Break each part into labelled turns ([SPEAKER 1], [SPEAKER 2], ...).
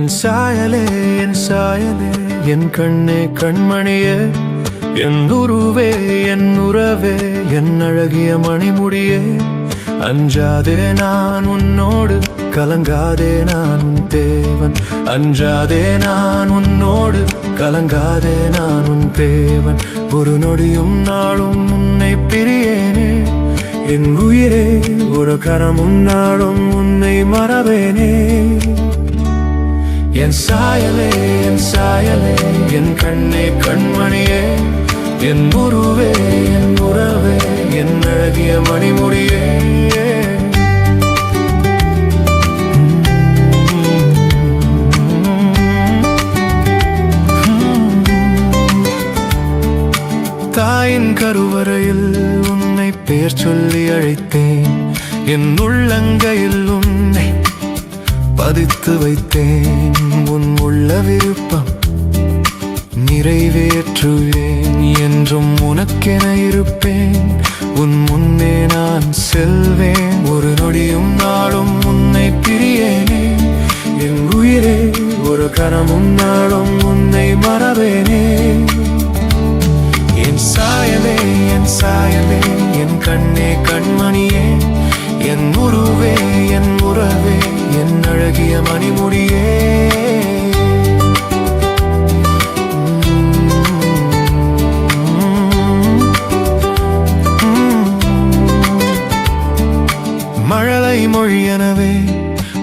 [SPEAKER 1] என் சாயலே என் சாயலே என் கண்ணே கண்மணியே என் உருவே என் உறவே என் அழகிய மணிமுடியே. அஞ்சாதே நான் உன்னோடு கலங்காதே நான் உன் தேவன். அஞ்சாதே நான் உன்னோடு கலங்காதே நான் உன் தேவன். ஒரு நொடியும் நாளும் உன்னை பிரியேனே. என் உயிரே ஒரு கரமும் நாளும் உன்னை மறவேனே. என் சாயலே என் சாயலே என் கண்ணே கண்மணியே என் உருவே என் உறவே என் அழகிய மணிமுடியே. தாயின் கருவறையில் உன்னை பெயர் சொல்லி அழைத்தேன். என் உள்ளங்கையில் உன்னை சாதித்து வைத்தேன் உன் உள்ள விருப்பம் நிறைவேற்றுவேன் என்றும் உனக்கென இருப்பேன். உன் முன்னே நான் செல்வேன். ஒரு நொடியும் நாளும் உன்னை பிரியேனே. என் உயிரே ஒரு கணமும் நாளும் உன்னை மறவேனே. என் சாயலே என் சாயலே என் கண்ணே கண்மணியே. என் உருவே என் உறவே. என் அழகிய மணிமுடியே. மழலை மொழியனவே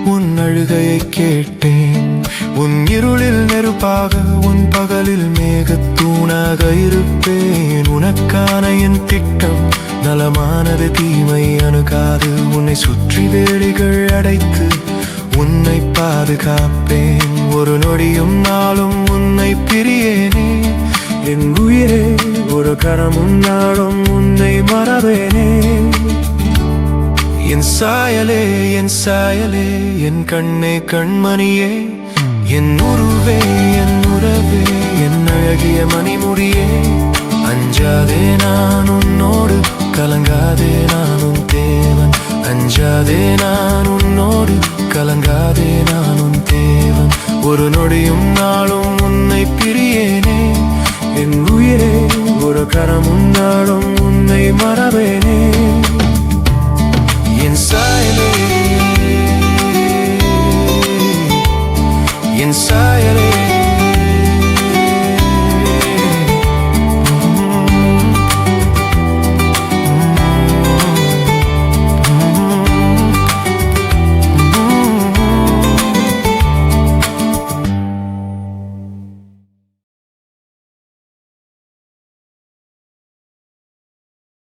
[SPEAKER 1] உன் அழுகையை கேட்டேன். உன் இருளில் நெருப்பாக உன் பகலில் மேகத்தூணாக இருப்பேன். உனக்கான என் திட்டம் நலமானது தீமை அணுகாது. உன்னை சுற்றி வேலிகள் அடைத்து உன்னை பாதுகாப்பேன். ஒரு நொடியும் நாளும் உன்னை பிரியேனே. என் உயிரே ஒரு கணமும் நாளும் உன்னை மறவேனே. என் சாயலே என் சாயலே என் கண்ணே கண்மணியே. என் உருவே என் உறவே என் அழகிய மணிமுடியே. அஞ்சாதே நான் உன்னோடு கலங்காதே நானும் தேவன். அஞ்சாதே நான் கலங்காதே நான் உன் தேவன். ஒரு நொடியும் நாளும் உன்னை பிரியேனே. என் உயிரே ஒரு கரம் நாளும் உன்னை மறவேனே. என் சாயலே என் சாயலே.